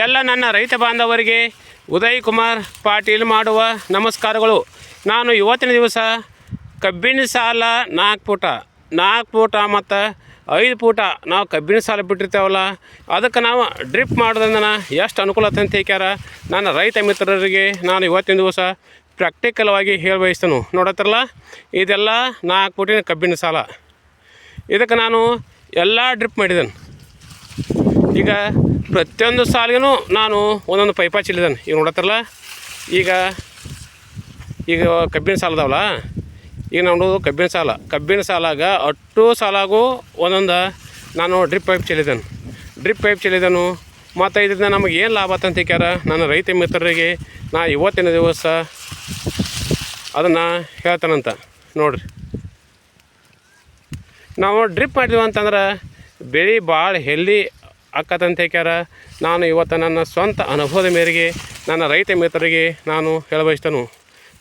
ಎಲ್ಲ ನನ್ನ ರೈತ ಬಾಂಧವರಿಗೆ ಉದಯ್ ಕುಮಾರ್ ಪಾಟೀಲ್ ಮಾಡುವ ನಮಸ್ಕಾರಗಳು. ನಾನು ಇವತ್ತಿನ ದಿವಸ ಕಬ್ಬಿನ ಸಾಲ ನಾಲ್ಕು ಪೂಟ ನಾಲ್ಕು ಪೂಟ ಮತ್ತು ಐದು ಪೂಟ ನಾವು ಕಬ್ಬಿನ ಸಾಲ ಬಿಟ್ಟಿರ್ತೇವಲ್ಲ, ಅದಕ್ಕೆ ನಾವು ಡ್ರಿಪ್ ಮಾಡೋದ್ರಿಂದ ಎಷ್ಟು ಅನುಕೂಲ ಅಂತ ಹೇಳ್ಯಾರ ನನ್ನ ರೈತ ಮಿತ್ರರಿಗೆ ನಾನು ಇವತ್ತಿನ ದಿವಸ ಪ್ರಾಕ್ಟಿಕಲ್ವಾಗಿ ಹೇಳಿ ಬಯಸ್ತೇನೆ. ನೋಡತ್ತಿರಲ್ಲ, ಇದೆಲ್ಲ ನಾಲ್ಕು ಪೂಟಿನ ಕಬ್ಬಿನ ಸಾಲ. ಇದಕ್ಕೆ ನಾನು ಎಲ್ಲ ಡ್ರಿಪ್ ಮಾಡಿದ್ದೇನೆ. ಈಗ ಪ್ರತಿಯೊಂದು ಸಾಲಿಗೂ ನಾನು ಒಂದೊಂದು ಪೈಪ ಚಿಲ್ಲಿದ್ದಾನೆ ಈಗ ನೋಡತ್ತಾರಲ್ಲ? ಈಗ ಈಗ ಕಬ್ಬಿನ ಸಾಲದವಲ್ಲ ಈಗ ನೋಡೋದು ಕಬ್ಬಿನ ಸಾಲ. ಕಬ್ಬಿನ ಸಾಲಾಗ ಅಟ್ಟು ಸಾಲಾಗೂ ಒಂದೊಂದು ನಾನು ಡ್ರಿಪ್ ಪೈಪ್ ಚೆಲ್ಲಿದ್ದಾನೆ ಡ್ರಿಪ್ ಪೈಪ್ ಚೆಲ್ಲಿದನು ಮತ್ತು ಇದರಿಂದ ನಮಗೆ ಏನು ಲಾಭ ಅಂತ ಕ್ಯಾರ ನನ್ನ ರೈತ ಮಿತ್ರರಿಗೆ ನಾ ಇವತ್ತಿನ ದಿವಸ ಅದನ್ನು ಹೇಳ್ತಾನಂತ. ನೋಡ್ರಿ. ನಾವು ಡ್ರಿಪ್ ಮಾಡಿದ್ವಿ ಅಂತಂದ್ರೆ, ಬೆಳೆ ಭಾಳ ಹೆಲ್ದಿ ಆಕ್ಕತ್ತಂತ ಹೇಳ್ಕ್ಯಾರ ನಾನು ಇವತ್ತು ನನ್ನ ಸ್ವಂತ ಅನುಭವದ ಮೇರೆಗೆ ನನ್ನ ರೈತ ಮಿತ್ರರಿಗೆ ನಾನು ಹೇಳಬಯಸ್ತೇನೆ?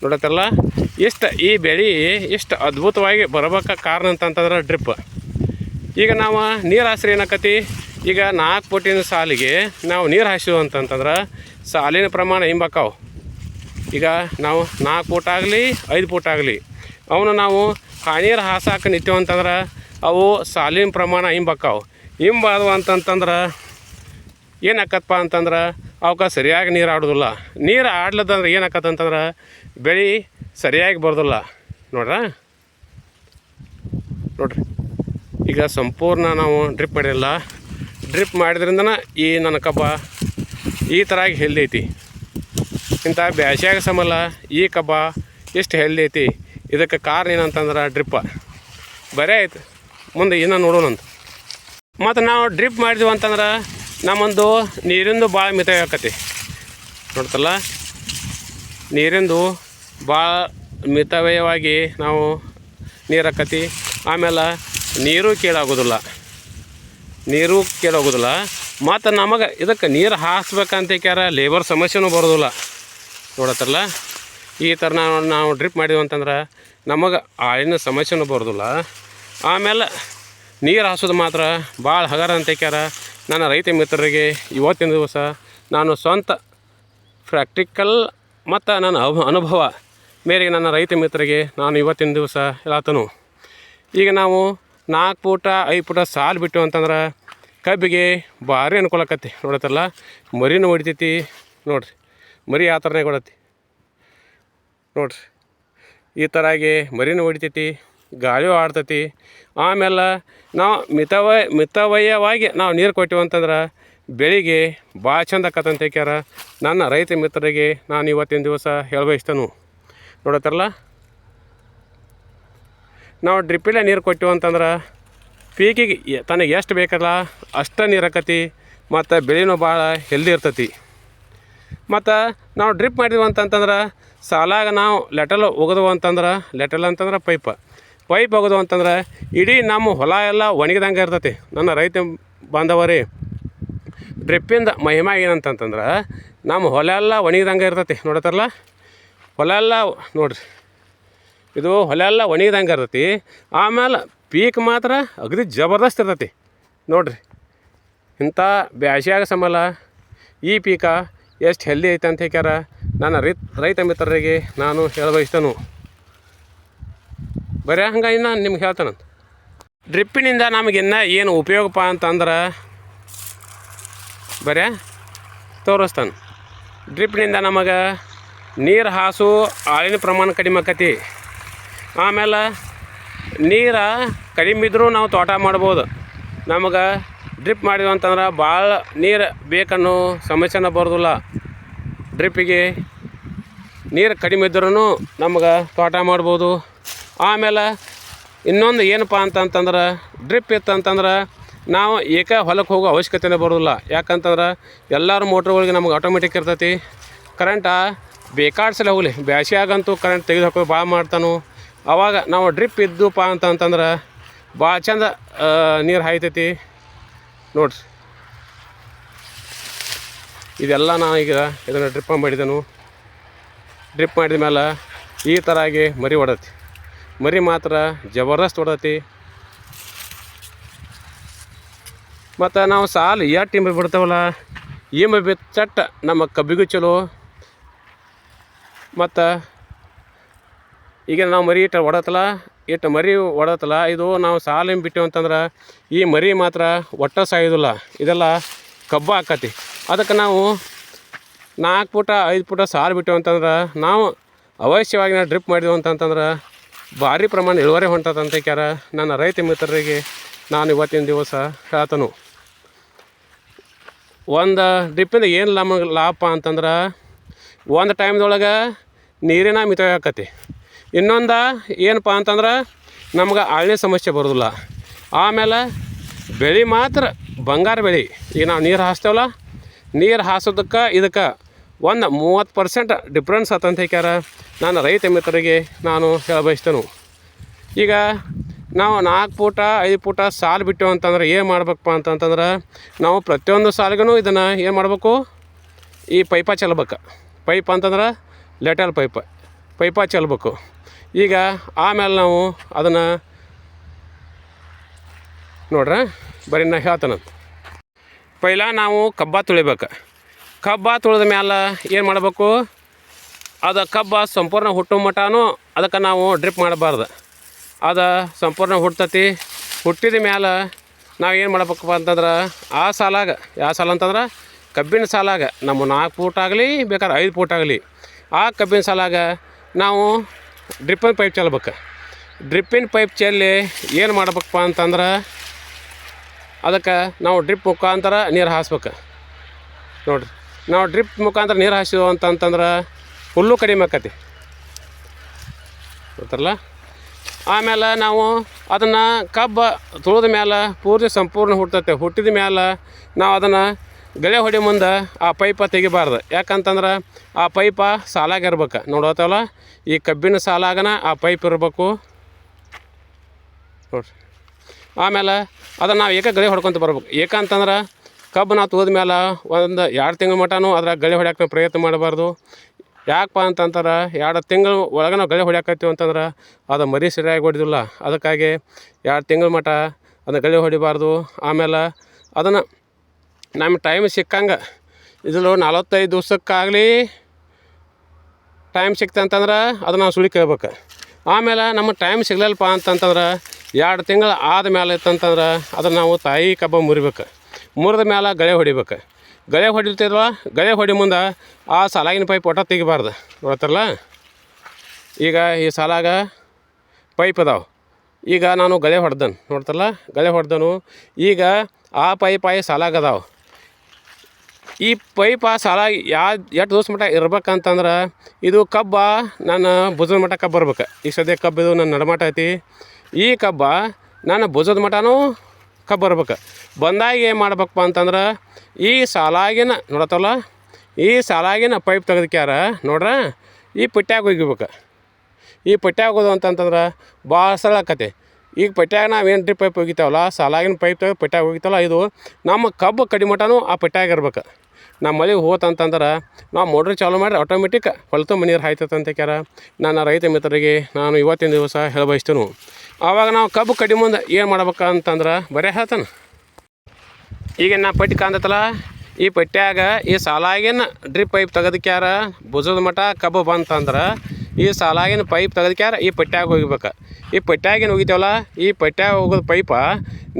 ನೋಡತ್ತಲ್ಲ, ಇಷ್ಟು ಈ ಬೆಳೆ ಇಷ್ಟು ಅದ್ಭುತವಾಗಿ ಬರಬೇಕ ಕಾರಣ ಅಂತಂತಂದ್ರೆ ಡ್ರಿಪ್. ಈಗ ನಾವು ನೀರು ಹಾಸ್ರಿ ಏನಕ್ಕತಿ ಈಗ ನಾಲ್ಕು ಫುಟಿನ ಸಾಲಿಗೆ ನಾವು ನೀರು ಹಾಸಿವು ಅಂತಂತಂದ್ರೆ ಸಾಲಿನ ಪ್ರಮಾಣ ಹಿಂಬಕ್ಕಾವು ಈಗ ನಾವು ನಾಲ್ಕು ಫೂಟ್ ಆಗಲಿ, ಐದು ಫೂಟ್ ಆಗಲಿ ಅವನು ನಾವು ನೀರು ಹಾಸಾಕ ಅಂತಂದ್ರೆ ಅವು ಸಾಲಿನ ಪ್ರಮಾಣ ಹಿಂಬಕ್ಕಾವು ಹಿಂಬಾದವು ಅಂತಂತಂದ್ರೆ ಏನಾಕತ್ತಪ್ಪ ಅಂತಂದ್ರೆ ಅವಕ್ಕೆ ಸರಿಯಾಗಿ ನೀರು ಆಡೋದಿಲ್ಲ. ನೀರು ಆಡ್ಲದಂದ್ರೆ ಏನಾಕತ್ತಂತಂದ್ರೆ ಬೆಳೆ ಸರಿಯಾಗಿ ಬರೋದಿಲ್ಲ. ನೋಡ್ರ? ನೋಡ್ರಿ. ಈಗ ಸಂಪೂರ್ಣ ನಾವು ಡ್ರಿಪ್ ಮಾಡಿಲ್ಲ. ಡ್ರಿಪ್ ಮಾಡಿದ್ರಿಂದ ಈ ನನ್ನ ಕಬ್ಬ ಈ ಥರ ಆಗಿ ಹೆಲ್ದಿ ಐತಿ. ಇಂಥ ಬ್ಯಾಸ್ಯಾಗ ಸಮಲ್ಲ ಈ ಕಬ್ಬ ಎಷ್ಟು ಹೆಲ್ದಿ ಐತಿ. ಇದಕ್ಕೆ ಕಾರಣ ಏನಂತಂದ್ರೆ ಡ್ರಿಪ್ಪ ಬರೇ ಆಯ್ತು ಮುಂದೆ ಇನ್ನೂ ನೋಡೋಣಂತ. ಮತ್ತು ನಾವು ಡ್ರಿಪ್ ಮಾಡಿದ್ವಿ ಅಂತಂದ್ರೆ ನಮ್ಮೊಂದು ನೀರಿಂದು ಭಾಳ ಮಿತ ಆಕತಿ. ನೋಡ್ತಲ್ಲ? ನೀರಿಂದು ಭಾಳ ಮಿತವ್ಯಯವಾಗಿ ನಾವು ನೀರು ಹಾಕತಿ. ಆಮೇಲೆ ನೀರು ಕೇಳಾಗೋದಿಲ್ಲ. ನೀರು ಕೇಳೋಗೋದಿಲ್ಲ. ಮತ್ತು ನಮಗೆ ಇದಕ್ಕೆ ನೀರು ಹಾಸ್ಬೇಕಂತ ಕ್ಯಾರ ಲೇಬರ್ ಸಮಸ್ಯೆನೂ ಬರೋದಿಲ್ಲ. ನೋಡತ್ತಲ್ಲ ಈ ಥರ ನಾವು ನಾವು ಡ್ರಿಪ್ ಮಾಡಿದ್ವಿ ಅಂತಂದ್ರೆ ನಮಗೆ ಆಳಿನ ಸಮಸ್ಯೆನೂ ಬರೋದಿಲ್ಲ. ಆಮೇಲೆ ನೀರು ಹಾಸೋದು ಮಾತ್ರ ಭಾಳ ಹಗರ ಅಂತ ಕ್ಯಾರ ನನ್ನ ರೈತ ಮಿತ್ರರಿಗೆ ಇವತ್ತಿನ ದಿವಸ ನಾನು ಸ್ವಂತ ಪ್ರಾಕ್ಟಿಕಲ್ ಮತ್ತು ನನ್ನ ಅನುಭವ ಮೇರೆಗೆ ನನ್ನ ರೈತ ಮಿತ್ರರಿಗೆ ನಾನು ಇವತ್ತಿನ ದಿವಸ ಹೇಳತನು. ಈಗ ನಾವು ನಾಲ್ಕು ಫೂಟ ಐದು ಫೂಟ ಸಾಲು ಬಿಟ್ಟು ಅಂತಂದ್ರೆ ಕಬ್ಬಿಗೆ ಭಾರಿ ಅನುಕೂಲ ಆಕತಿ ನೋಡತ್ತಲ್ಲ ಮರಿನೂ ಹೊಡಿತೈತಿ. ನೋಡ್ರಿ, ಮರಿ ಆ ಥರನೇ ಕೊಡತ್ತಿ ನೋಡ್ರಿ, ಈ ಥರ ಆಗಿ ಮರಿನೂ ಹೊಡಿತೈತಿ. ಗಾಳಿಯೂ ಆಡ್ತೈತಿ. ಆಮೇಲೆ ನಾವು ಮಿತವಯ ಮಿತವಯವಾಗಿ ನಾವು ನೀರು ಕೊಟ್ಟಿವಿ ಅಂತಂದ್ರೆ ಬೆಳಿಗ್ಗೆ ಭಾಳ ಚಂದ ಆಕತ್ತಂತ ಹೇಳ್ಯಾರ ನನ್ನ ರೈತ ಮಿತ್ರರಿಗೆ ನಾನು ಇವತ್ತಿನ ದಿವಸ ಹೇಳಬಯಸ್ತನು ನೋಡತ್ತಾರಲ್ಲ ನಾವು ಡ್ರಿಪ್ಪಿಲೆ ನೀರು ಕೊಟ್ಟಿವಿ ಅಂತಂದ್ರೆ ಪೀಕಿಗೆ ತನಗೆ ಎಷ್ಟು ಬೇಕಲ್ಲ ಅಷ್ಟು ನೀರು ಹಾಕತಿ ಮತ್ತು ಬೆಳೆನೂ ಭಾಳ ಹೆಲ್ದಿ ಇರ್ತತಿ. ಮತ್ತು ನಾವು ಡ್ರಿಪ್ ಮಾಡಿದ್ವಿ ಅಂತಂತಂದ್ರೆ ಸಾಲಾಗ ನಾವು ಲೆಟಲ್ ಒಗದ್ವು ಅಂತಂದ್ರೆ ಲೆಟಲ್ ಅಂತಂದ್ರೆ ಪೈಪ. ಪೈಪ್ ಒಗದು ಅಂತಂದ್ರೆ ಇಡೀ ನಮ್ಮ ಹೊಲ ಎಲ್ಲ ಒಣಗಿದಂಗೆ ಇರ್ತೈತಿ. ನನ್ನ ರೈತ ಬಾಂಧವರಿ, ಡ್ರಿಪ್ಪಿಂದ ಮಹಿಮಾ ಏನಂತಂತಂದ್ರೆ ನಮ್ಮ ಹೊಲ ಎಲ್ಲ ಒಣಗಿದಂಗೆ ಇರ್ತೈತಿ. ನೋಡತ್ತಾರಲ್ಲ? ಹೊಲ ಎಲ್ಲ ನೋಡ್ರಿ. ಇದು ಹೊಲ ಎಲ್ಲ ಒಣಗಿದಂಗೆ ಇರ್ತೈತಿ. ಆಮೇಲೆ ಪೀಕ್ ಮಾತ್ರ ಅಗದಿ ಜಬರ್ದಸ್ತ್ ಇರ್ತೈತಿ. ನೋಡ್ರಿ. ಇಂಥ ಬ್ಯಾಸಿಯಾಗ ಸಮಲ ಈ ಪೀಕ ಎಷ್ಟು ಹೆಲ್ದಿ ಐತೆ ಅಂತ ಹೇಳ್ಯಾರ ನನ್ನ ರೈತ ರೈತ ಮಿತ್ರರಿಗೆ ನಾನು ಹೇಳಬಯಸ್ತನು. ಬರೀ ಹಂಗೆ ಇನ್ನು ನಿಮ್ಗೆ ಹೇಳ್ತಾನಂತ? ಡ್ರಿಪ್ಪಿನಿಂದ ನಮಗಿನ್ನ ಏನು ಉಪಯೋಗಪ್ಪ ಅಂತಂದ್ರೆ ಬರೀ ತೋರಿಸ್ತಾನೆ. ಡ್ರಿಪ್ನಿಂದ ನಮಗೆ ನೀರು ಹಾಸು ಆಳಿನ ಪ್ರಮಾಣ ಕಡಿಮೆ ಆಕತಿ. ಆಮೇಲೆ ನೀರು ಕಡಿಮೆ ಇದ್ದರೂ ನಾವು ತೋಟ ಮಾಡ್ಬೋದು. ನಮಗೆ ಡ್ರಿಪ್ ಮಾಡಿದ್ವಿ ಅಂತಂದ್ರೆ ಭಾಳ ನೀರು ಬೇಕನ್ನೋ ಸಮಸ್ಯೆನ ಬರೋದಿಲ್ಲ. ಡ್ರಿಪ್ಪಿಗೆ ನೀರು ಕಡಿಮೆ ಇದ್ರೂ ನಮ್ಗೆ ತೋಟ ಮಾಡ್ಬೋದು. ಆಮೇಲೆ ಇನ್ನೊಂದು ಏನಪ್ಪ ಅಂತಂತಂದ್ರೆ ಡ್ರಿಪ್ ಇತ್ತಂತಂದ್ರೆ ನಾವು ಏಕ ಹೊಲಕ್ಕೆ ಹೋಗೋ ಅವಶ್ಯಕತೆನೇ ಬರೋದಿಲ್ಲ. ಯಾಕಂತಂದ್ರೆ ಎಲ್ಲರೂ ಮೋಟ್ರ್ಗಳಿಗೆ ನಮ್ಗೆ ಆಟೋಮೆಟಿಕ್ ಇರ್ತೈತಿ. ಕರೆಂಟ ಬೇಕಾಡ್ಸಲ್ಲ ಹೋಗಲಿ. ಬ್ಯಾಸಿಯಾಗಂತೂ ಕರೆಂಟ್ ತೆಗೆದು ಹಾಕೋದು ಭಾಳ ಮಾಡ್ತಾನು. ಆವಾಗ ನಾವು ಡ್ರಿಪ್ ಇದ್ದುಪ್ಪ ಅಂತಂತಂದ್ರೆ ಭಾಳ ಚಂದ ನೀರು ಹಾಯ್ತೈತಿ. ನೋಡ್ರಿ. ಇದೆಲ್ಲ ನಾನು ಈಗ ಇದನ್ನು ಡ್ರಿಪ್ ಮಾಡಿದೆನು. ಡ್ರಿಪ್ ಮಾಡಿದ ಮೇಲೆ ಈ ಥರ ಆಗಿ ಮರಿ ಹೊಡತಿ ಮರಿ ಮಾತ್ರ ಜಬರ್ದಸ್ತ್ ಹೊಡತಿ ಮತ್ತು ನಾವು ಸಾಲು ಎಷ್ಟು ಇಂಬೆ ಬಿಡ್ತಾವಲ್ಲ? ಈಮ ಬಿಚ್ಚಟ್ಟ ನಮ್ಮ ಕಬ್ಬಿಗೂ ಚಲೋ. ಮತ್ತು ಈಗ ನಾವು ಮರಿ ಇಟ್ಟು ಹೊಡತಲ್ಲ ಇಟ್ಟು ಮರಿ ಹೊಡತಲ್ಲ ಇದು ನಾವು ಸಾಲ ಬಿಟ್ಟೆವು ಅಂತಂದ್ರೆ ಈ ಮರಿ ಮಾತ್ರ ಒಟ್ಟ ಸಾಯೋದಿಲ್ಲ. ಇದೆಲ್ಲ ಕಬ್ಬು ಹಾಕತಿ ಅದಕ್ಕೆ ನಾವು ನಾಲ್ಕು ಪುಟ, ಐದು ಪುಟ ಸಾಲು ಬಿಟ್ಟೆವು ಅಂತಂದ್ರೆ ನಾವು ಅವಶ್ಯವಾಗಿ ನಾವು ಡ್ರಿಪ್ ಮಾಡಿದೆವು ಅಂತಂತಂದ್ರೆ ಭಾರಿ ಪ್ರಮಾಣ ಇಳುವರಿ ಹೊಂಟದಂತ ಕ್ಯಾರ ನನ್ನ ರೈತ ಮಿತ್ರರಿಗೆ ನಾನು ಇವತ್ತಿನ ದಿವಸ ಹೇಳ್ತನು. ಒಂದು ಡ್ರಿಪ್ಪಿಂದ ಏನು ನಮಗೆ ಲಾಭ ಅಂತಂದ್ರೆ ಒಂದು ಟೈಮ್ದೊಳಗೆ ನೀರಿನ ಮಿತವ್ಯ ಆಕತಿ. ಇನ್ನೊಂದು ಏನಪ್ಪ ಅಂತಂದ್ರೆ ನಮ್ಗೆ ಆಳ್ನೆ ಸಮಸ್ಯೆ ಬರೋದಿಲ್ಲ. ಆಮೇಲೆ ಬೆಳೆ ಮಾತ್ರ ಬಂಗಾರ ಬೆಳೆ. ಈಗ ನಾವು ನೀರು ಹಾಸ್ತೇವಲ್ಲ, ನೀರು ಹಾಸೋದಕ್ಕೆ ಇದಕ್ಕೆ ಒಂದು ಮೂವತ್ತು ಪರ್ಸೆಂಟ್ ಡಿಫ್ರೆನ್ಸ್ ಆತಂತ ಹೇಳ್ಯಾರ ನಾನು ರೈತ ಮಿತ್ರರಿಗೆ ನಾನು ಹೇಳ ಬಯಸ್ತೇನೆ ಈಗ ನಾವು ನಾಲ್ಕು ಪೂಟ, ಐದು ಪೂಟ ಸಾಲು ಬಿಟ್ಟೆವು ಅಂತಂದ್ರೆ ಏನು ಮಾಡ್ಬೇಕಪ್ಪ ಅಂತಂತಂದ್ರೆ ನಾವು ಪ್ರತಿಯೊಂದು ಸಾಲಿಗೂ ಇದನ್ನು ಏನು ಮಾಡಬೇಕು? ಈ ಪೈಪ ಚೆಲ್ಬೇಕು. ಪೈಪ್ ಅಂತಂದ್ರೆ ಲೆಟಲ್ ಪೈಪ. ಪೈಪ ಚೆಲ್ಬೇಕು. ಈಗ ಆಮೇಲೆ ನಾವು ಅದನ್ನು ನೋಡ್ರ, ಬರೀ ನಾ ಹೇಳ್ತಾನಂತ ಪೈಲ ನಾವು ಕಬ್ಬ ತುಳಿಬೇಕು. ಕಬ್ಬ ತುಳಿದ ಮ್ಯಾಲ ಏನು ಮಾಡಬೇಕು? ಅದು ಕಬ್ಬ ಸಂಪೂರ್ಣ ಹುಟ್ಟು ಮಟನೂ ಅದಕ್ಕೆ ನಾವು ಡ್ರಿಪ್ ಮಾಡಬಾರ್ದು. ಅದು ಸಂಪೂರ್ಣ ಹುಟ್ಟತಿ ಹುಟ್ಟಿದ ಮ್ಯಾಲ ನಾವು ಏನು ಮಾಡ್ಬೇಕಪ್ಪ ಅಂತಂದ್ರೆ, ಆ ಸಾಲಾಗ ಯಾವ ಸಾಲ ಅಂತಂದ್ರೆ? ಕಬ್ಬಿನ ಸಾಲಾಗ. ನಮ್ಮ ನಾಲ್ಕು ಫೂಟ್ ಆಗಲಿ, ಬೇಕಾದ್ರೆ ಐದು ಫೂಟ್ ಆಗಲಿ. ಆ ಕಬ್ಬಿನ ಸಾಲಾಗ ನಾವು ಡ್ರಿಪ್ಪಿನ ಪೈಪ್ ಚೆಲ್ಬೇಕು. ಡ್ರಿಪ್ಪಿನ ಪೈಪ್ ಚೆಲ್ಲಿ ಏನು ಮಾಡ್ಬೇಕಪ್ಪ ಅಂತಂದ್ರೆ, ಅದಕ್ಕೆ ನಾವು ಡ್ರಿಪ್ ಮುಖಾಂತರ ನೀರು ಹಾಸ್ಬೇಕು. ನೋಡ್ರಿ. ನಾವು ಡ್ರಿಪ್ ಮುಖಾಂತರ ನೀರು ಹಾಸಿದ್ವು ಅಂತಂತಂದ್ರೆ ಹುಲ್ಲು ಕಡಿಮೆ ಆಕತಿ. ಗೊತ್ತಲ್ಲ? ಆಮೇಲೆ ನಾವು ಅದನ್ನು ಕಬ್ಬ ತುಳಿದ ಮೇಲೆ ಪೂರ್ತಿ ಸಂಪೂರ್ಣ ಹುಟ್ಟತ್ತೆ. ಹುಟ್ಟಿದ ಮೇಲೆ ನಾವು ಅದನ್ನು ಗಳೆ ಹೊಡಿ ಮುಂದೆ ಆ ಪೈಪ ತೆಗಿಬಾರ್ದು. ಯಾಕಂತಂದ್ರೆ ಆ ಪೈಪ ಸಾಲಾಗಿರ್ಬೇಕು ನೋಡತ್ತಲ್ಲ ಈ ಕಬ್ಬಿನ ಸಾಲಾಗನ ಆ ಪೈಪ್ ಇರಬೇಕು. ನೋಡ್ರಿ. ಆಮೇಲೆ ಅದನ್ನು ನಾವು ಏಕ ಗಳೆ ಹೊಡ್ಕೊತ ಬರ್ಬೇಕು. ಏಕ ಅಂತಂದ್ರೆ ಕಬ್ಬು ನಾವು ಮೇಲೆ ಒಂದು ಎರಡು ತಿಂಗಳ ಮಟನೂ ಅದ್ರಾಗ ಗಳೆ ಹೊಡ್ಯಾಕ ಪ್ರಯತ್ನ ಮಾಡಬಾರ್ದು. ಯಾಕಪ್ಪ ಅಂತಂತಾರೆ ಎರಡು ತಿಂಗಳು ಒಳಗೆ ನಾವು ಗಳೆ ಹೊಡ್ಯಾಕತ್ತೀವಿ ಅಂತಂದ್ರೆ ಅದು ಮರಿ ಸರಿಯಾಗಿ ಹೊಡೆದಿಲ್ಲ ಅದಕ್ಕಾಗಿ ಎರಡು ತಿಂಗಳ ಮಟ ಅದನ್ನು ಗಳೆ ಹೊಡಿಬಾರ್ದು. ಆಮೇಲೆ ಅದನ್ನು ನಮ್ಮ ಟೈಮ್ ಸಿಕ್ಕಂಗೆ ಇದ್ರಲ್ಲಿ ನಲವತ್ತೈದು ದಿವ್ಸಕ್ಕಾಗಲಿ ಟೈಮ್ ಸಿಕ್ತಂತಂದ್ರೆ ಅದನ್ನು ನಾವು ಸುಳಿ ಕೇಳ್ಬೇಕು. ಆಮೇಲೆ ನಮ್ಮ ಟೈಮ್ ಸಿಗ್ಲಲ್ಲಪ್ಪ ಅಂತಂತಂದ್ರೆ ಎರಡು ತಿಂಗಳು ಆದ ಮೇಲೆ ಇತ್ತಂತಂದ್ರೆ ಅದನ್ನು ನಾವು ತಾಯಿ ಕಬ್ಬ ಮುರಿಬೇಕು. ಮುರಿದ ಮೇಲೆ ಗಳೆ ಹೊಡಿಬೇಕು. ಗಳೆ ಹೊಡಿತಿದ್ವ ಗಳೆ ಹೊಡಿ ಮುಂದೆ ಆ ಸಾಲಾಗಿನ ಪೈಪ್ ಒಟ್ಟ ತೆಗಿಬಾರ್ದು. ನೋಡ್ತಾರಲ್ಲ ಈಗ ಈ ಸಾಲಾಗ ಪೈಪ್ ಅದಾವೆ. ಈಗ ನಾನು ಗಳೆ ಹೊಡೆದನು. ನೋಡ್ತಲ್ಲ ಗಳೆ ಹೊಡೆದನು. ಈಗ ಆ ಪೈಪ್ ಆಯ್ ಸಾಲಾಗ ಈ ಪೈಪ ಸಾಲ ಯಾ ಎಷ್ಟು ದಿವಸ ಮಟ್ಟ ಇರ್ಬೇಕಂತಂದ್ರೆ ಇದು ಕಬ್ಬ ನನ್ನ ಭುಜದ ಮಟ್ಟ ಕಬ್ಬು ಬರ್ಬೇಕು. ಈ ಸದ್ಯ ಕಬ್ಬಿದು ನನ್ನ ನಡಮಟ ಐತಿ. ಈ ಕಬ್ಬ ನನ್ನ ಭುಜದ ಮಟನೂ ಕಬ್ಬು ಬರ್ಬೇಕು. ಬಂದಾಗ ಏನು ಮಾಡ್ಬೇಕಪ್ಪ ಅಂತಂದ್ರೆ, ಈ ಸಾಲಾಗಿನ, ನೋಡತ್ತಲ್ಲ, ಈ ಸಾಲಾಗಿನ ಪೈಪ್ ತೆಗೆದಕ್ಯಾರ, ನೋಡ್ರ, ಈ ಪಟ್ಯಾಗ ಒಗಿಬೇಕು ಈ ಪಟ್ಯಾಗ ಹೋದು ಅಂತಂತಂದ್ರೆ ಭಾಳ ಸರಳ ಆಕತಿ. ಈಗ ಪಟ್ಯಾಗ ನಾವು ಏನು ಡ್ರಿಪ್ ಪೈಪ್ ಒಗಿತಾವಲ್ಲ ಸಾಲಾಗಿನ ಪೈಪ್ ತೆಗೆದು ಪಟ್ಯಾಗ ಹೋಗಿತ್ತಲ್ಲ ಇದು ನಮ್ಮ ಕಬ್ಬು ಕಡಿಮಟನೂ ಆ ಪಟ್ಯಾಗ ಇರ್ಬೇಕು. ನಮ್ಮ ಮಳೆ ಹೋತಂತಂದ್ರೆ ನಾವು ಮೋಟ್ರ್ ಚಾಲು ಮಾಡಿ ಆಟೋಮೆಟಿಕ್ ಹೊಲ್ತು ನೀರು ಹಾಯ್ತದೆ ಅಂತ ಕ್ಯಾರ ನನ್ನ ರೈತ ಮಿತ್ರರಿಗೆ ನಾನು ಇವತ್ತಿನ ದಿವಸ ಹೇಳಬಯಸ್ತೇನೆ. ಆವಾಗ ನಾವು ಕಬ್ಬು ಕಡಿ ಮುಂದೆ ಏನು ಮಾಡ್ಬೇಕು ಅಂತಂದ್ರೆ ಬರೀ ಹೇಳ್ತಾನೆ. ಈಗ ನಾ ಪಟ್ಟಿ ಕಾಂದತ್ತಲ್ಲ ಈ ಪಟ್ಟ್ಯಾಗ ಈ ಸಾಲಾಗಿನ ಡ್ರಿಪ್ ಪೈಪ್ ತೆಗೆದಕ್ಯಾರ, ಭುಜದ ಮಟ ಕಬ್ಬು ಬಂತಂದ್ರೆ ಈ ಸಾಲಾಗಿನ ಪೈಪ್ ತೆಗೆದಕ್ಯಾರ ಈ ಪಟ್ಟ್ಯಾಗ ಹೋಗ್ಬೇಕು. ಈ ಪಟ್ಟ್ಯಾಗಿನ ಹೋಗಿತೇವಲ್ಲ ಈ ಪಟ್ಟ್ಯಾಗ ಹೋಗೋದು ಪೈಪ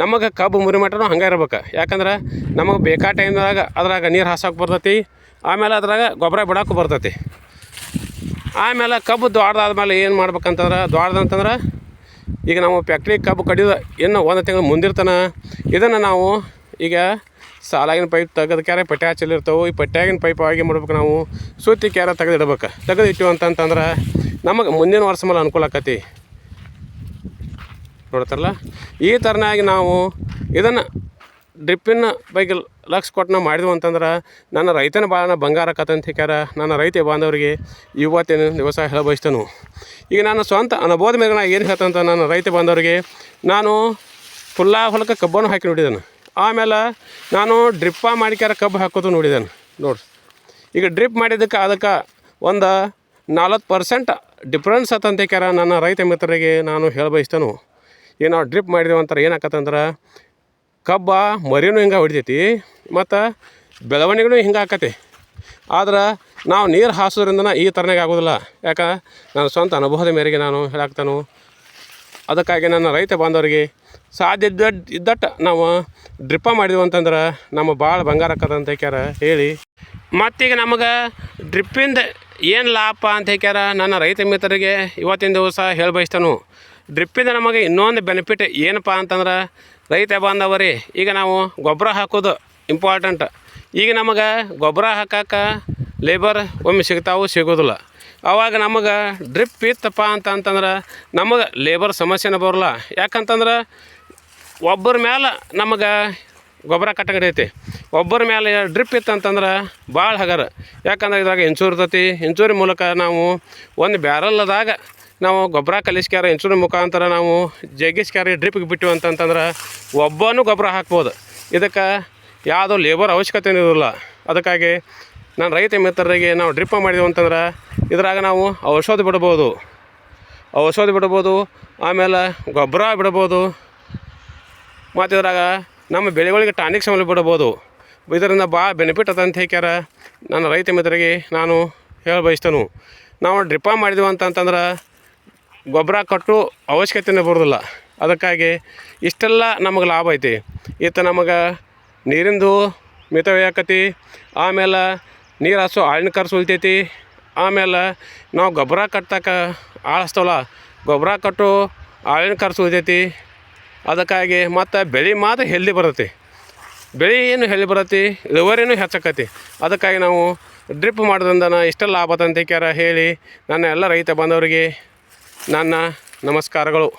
ನಮಗೆ ಕಬ್ಬು ಮುರಿ ಮಟನೂ ಹಂಗೆ ಇರ್ಬೇಕು. ಯಾಕಂದ್ರೆ ನಮಗೆ ಬೇಕಾ ಟೈಮ್ದಾಗ ಅದ್ರಾಗ ನೀರು ಹಾಸೋಕೆ ಬರ್ತೈತಿ, ಆಮೇಲೆ ಅದ್ರಾಗ ಗೊಬ್ಬರ ಬಿಡೋಕ್ಕೂ ಬರ್ತೈತಿ. ಆಮೇಲೆ ಕಬ್ಬು ದೊಡ್ಡದಾದ್ಮೇಲೆ ಏನು ಮಾಡ್ಬೇಕಂತಂದ್ರೆ, ದೊಡ್ಡದಂತಂದ್ರೆ ಈಗ ನಾವು ಫ್ಯಾಕ್ಟ್ರಿ ಕಬ್ಬು ಕಡಿದು ಇನ್ನು ಒಂದು ತಿಂಗಳು ಮುಂದಿರ್ತಾನೆ. ಇದನ್ನು ನಾವು ಈಗ ಸಾಲಾಗಿನ ಪೈಪ್ ತೆಗೆದು ಕ್ಯಾರ ಪಟ್ಯ ಹಚ್ಚಲಿರ್ತಾವೆ ಈ ಪಟ್ಯಾಗಿನ ಪೈಪ್ ಆಗಿ ಮಾಡ್ಬೇಕು ನಾವು. ಸುತ್ತಿ ಕ್ಯಾರ ತೆಗೆದಿಡ್ಬೇಕು ತೆಗೆದಿಟ್ಟಿವಿ ಅಂತಂತಂದ್ರೆ ನಮಗೆ ಮುಂದಿನ ವರ್ಷ ಮೇಲೆ ಅನುಕೂಲ ಆಕತಿ. ನೋಡ್ತಾರಲ್ಲ? ಈ ಥರನಾಗಿ ನಾವು ಇದನ್ನು ಡ್ರಿಪ್ಪಿನ ಬಗ್ಗೆ ಲಕ್ಷ ಕೊಟ್ಟು ನಾವು ಮಾಡಿದ್ವು ಅಂತಂದ್ರೆ ನನ್ನ ರೈತನ ಬಾಳನ ಬಂಗಾರ ಆಕತ್ತಂತ ಹೇಳ್ಯಾರ ನನ್ನ ರೈತ ಬಾಂಧವರಿಗೆ ಇವತ್ತಿನ ದಿವಸ ಹೇಳ ಬಯಸ್ತೇನೆ. ಈಗ ನಾನು ಸ್ವಂತ ಅನುಭವದ ಮೇಲೆ ನಾನು ಏನು ಹೇಳ್ತಂತ ನನ್ನ ರೈತ ಬಾಂಧವರಿಗೆ ನಾನು ಫುಲ್ಲಾ ಹೊಲಕ್ಕೆ ಕಬ್ಬನ್ನು ಹಾಕಿ ನೋಡಿದ್ದೇನೆ. ಆಮೇಲೆ ನಾನು ಡ್ರಿಪ್ಪ ಮಾಡಿಕ್ಯಾರ ಕಬ್ಬು ಹಾಕೋದು ನೋಡಿದ್ದೇನೆ, ನೋಡ್ರಿ. ಈಗ ಡ್ರಿಪ್ ಮಾಡಿದ್ದಕ್ಕೆ ಅದಕ್ಕೆ ಒಂದು ನಲ್ವತ್ತು ಪರ್ಸೆಂಟ್ ಡಿಫ್ರೆನ್ಸ್ ಆತಂತ ಕ್ಯಾರ ನನ್ನ ರೈತ ಮಿತ್ರರಿಗೆ ನಾನು ಹೇಳ್ಬಯಸ್ತೇನು. ಏನು ನಾವು ಡ್ರಿಪ್ ಅಂತಾರೆ ಏನಾಕತ್ತಂದ್ರೆ ಕಬ್ಬ ಮರಿನೂ ಹಿಂಗೆ ಹೊಡಿತೈತಿ ಮತ್ತು ಬೆಳವಣಿಗೆನೂ ಹಿಂಗೆ ಆಕತಿ ಆದ್ರೆ ನಾವು ನೀರು ಹಾಸೋದ್ರಿಂದ ಈ ಥರನಾಗೆ ಆಗೋದಿಲ್ಲ. ಯಾಕೆ? ನನ್ನ ಸ್ವಂತ ಅನುಭವದ ಮೇರೆಗೆ ನಾನು ಹೇಳಾಕ್ತಾನು. ಅದಕ್ಕಾಗಿ ನನ್ನ ರೈತ ಬಾಂಧವರಿಗೆ ಸಾಧ್ಯ ಇದ್ದಟ್ಟ ಇದ್ದಟ್ಟು ನಾವು ಡ್ರಿಪ್ಪ ಮಾಡಿದ್ವು ಅಂತಂದ್ರೆ ನಮ್ಮ ಭಾಳ ಬಂಗಾರ ಆಕದಂತ ಹೇಳ್ಯಾರ ಹೇಳಿ. ಮತ್ತೀಗ ನಮಗೆ ಡ್ರಿಪ್ಪಿಂದ ಏನು ಲಾಭ ಅಂತ ಹೇಳ್ಯಾರ ನನ್ನ ರೈತ ಮಿತ್ರರಿಗೆ ಇವತ್ತಿನ ದಿವಸ ಹೇಳಿ ಬಯಸ್ತಾನು. ಡ್ರಿಪ್ಪಿಂದ ನಮಗೆ ಇನ್ನೊಂದು ಬೆನಿಫಿಟ್ ಏನಪ್ಪ ಅಂತಂದ್ರೆ ರೈತ ಬಾಂಧವರಿ, ಈಗ ನಾವು ಗೊಬ್ಬರ ಹಾಕೋದು ಇಂಪಾರ್ಟೆಂಟ್ ಈಗ ನಮಗೆ ಗೊಬ್ಬರ ಹಾಕಕ್ಕೆ ಲೇಬರ್ ಒಮ್ಮೆ ಸಿಗ್ತಾವು ಸಿಗೋದಿಲ್ಲ. ಆವಾಗ ನಮಗೆ ಡ್ರಿಪ್ ಇತ್ತಪ್ಪ ಅಂತ ಅಂತಂದ್ರೆ ನಮಗೆ ಲೇಬರ್ ಸಮಸ್ಯೆನೇ ಬರೋಲ್ಲ. ಯಾಕಂತಂದ್ರೆ ಒಬ್ಬರ ಮೇಲೆ ನಮಗೆ ಗೊಬ್ಬರ ಕಟ್ಟಂಗಡೈತಿ ಒಬ್ಬರ ಮೇಲೆ ಡ್ರಿಪ್ ಇತ್ತು ಅಂತಂದ್ರೆ ಭಾಳ ಹಗರ. ಯಾಕಂದ್ರೆ ಇದ್ರಾಗ ಇನ್ಸೂರ್ ಇರ್ತೈತಿ. ಇಂಚೂರಿ ಮೂಲಕ ನಾವು ಒಂದು ಬ್ಯಾರಲ್ದಾಗ ನಾವು ಗೊಬ್ಬರ ಕಲಿಸ್ಕ್ಯಾರ ಇಂಚೂರಿ ಮುಖಾಂತರ ನಾವು ಜಗ್ಗಿಸ್ಕ್ಯಾರ ಡ್ರಿಪ್ಗೆ ಬಿಟ್ಟಿವಿ ಅಂತಂತಂದ್ರೆ ಒಬ್ಬನೂ ಗೊಬ್ಬರ ಹಾಕ್ಬೋದು. ಇದಕ್ಕೆ ಯಾವುದೋ ಲೇಬರ್ ಅವಶ್ಯಕತೆ ಇರೋಲ್ಲ ಅದಕ್ಕಾಗಿ ನಾನು ರೈತ ಮಿತ್ರರಿಗೆ ನಾವು ಡ್ರಿಪ್ ಮಾಡಿದೆವು ಅಂತಂದ್ರೆ ಇದ್ರಾಗ ನಾವು ಔಷಧ ಬಿಡ್ಬೋದು. ಔಷಧ ಬಿಡ್ಬೋದು, ಆಮೇಲೆ ಗೊಬ್ಬರ ಬಿಡ್ಬೋದು. ಮತ್ತು ಇದ್ರಾಗ ನಮ್ಮ ಬೆಳೆಗಳಿಗೆ ಟಾನಿಕ್ ಸಮಲ ಬಿಡ್ಬೋದು. ಇದರಿಂದ ಭಾಳ ಬೆನಿಫಿಟ್ ಅದ ಅಂತ ಹೇಳ್ಯಾರ ನನ್ನ ರೈತ ಮಿತ್ರರಿಗೆ ನಾನು ಹೇಳ ಬಯಸ್ತೇನೆ. ನಾವು ಡ್ರಿಪ್ಪ ಮಾಡಿದೆವು ಅಂತಂತಂದ್ರೆ ಗೊಬ್ಬರ ಕಟ್ಟು ಅವಶ್ಯಕತೆನೇ ಬರೋದಿಲ್ಲ. ಅದಕ್ಕಾಗಿ ಇಷ್ಟೆಲ್ಲ ನಮಗೆ ಲಾಭ ಐತಿ. ಈತ ನಮಗೆ ನೀರಿಂದು ಮಿತವ್ಯ ಆಕತಿ. ಆಮೇಲೆ ನೀರು ಹಸು ಆಳಿನ ಖರ್ಚು ಉಳಿತೈತಿ ಆಮೇಲೆ ನಾವು ಗೊಬ್ಬರ ಕಟ್ಟಕ್ಕೆ ಆಳಿಸ್ತವಲ್ಲ. ಗೊಬ್ಬರ ಕಟ್ಟು ಆಳಿನ ಖರ್ಚು ಉಳಿತೈತಿ ಅದಕ್ಕಾಗಿ ಮತ್ತು ಬೆಳೆ ಮಾತ್ರ ಹೆಲ್ದಿ ಬರುತ್ತೆ. ಬೆಳೆ ಏನು ಹೆಲ್ದಿ ಬರುತ್ತೆ, ಇಳುವರಿನೂ ಹೆಚ್ಚಾಕತಿ ಅದಕ್ಕಾಗಿ ನಾವು ಡ್ರಿಪ್ ಮಾಡೋದ್ರಿಂದ ಇಷ್ಟೆಲ್ಲ ತಂತಿಕ್ಯಾರ ಹೇಳಿ ನನ್ನ ಎಲ್ಲ ರೈತ ಬಾಂಧವರಿಗೆ ನನ್ನ ನಮಸ್ಕಾರಗಳು.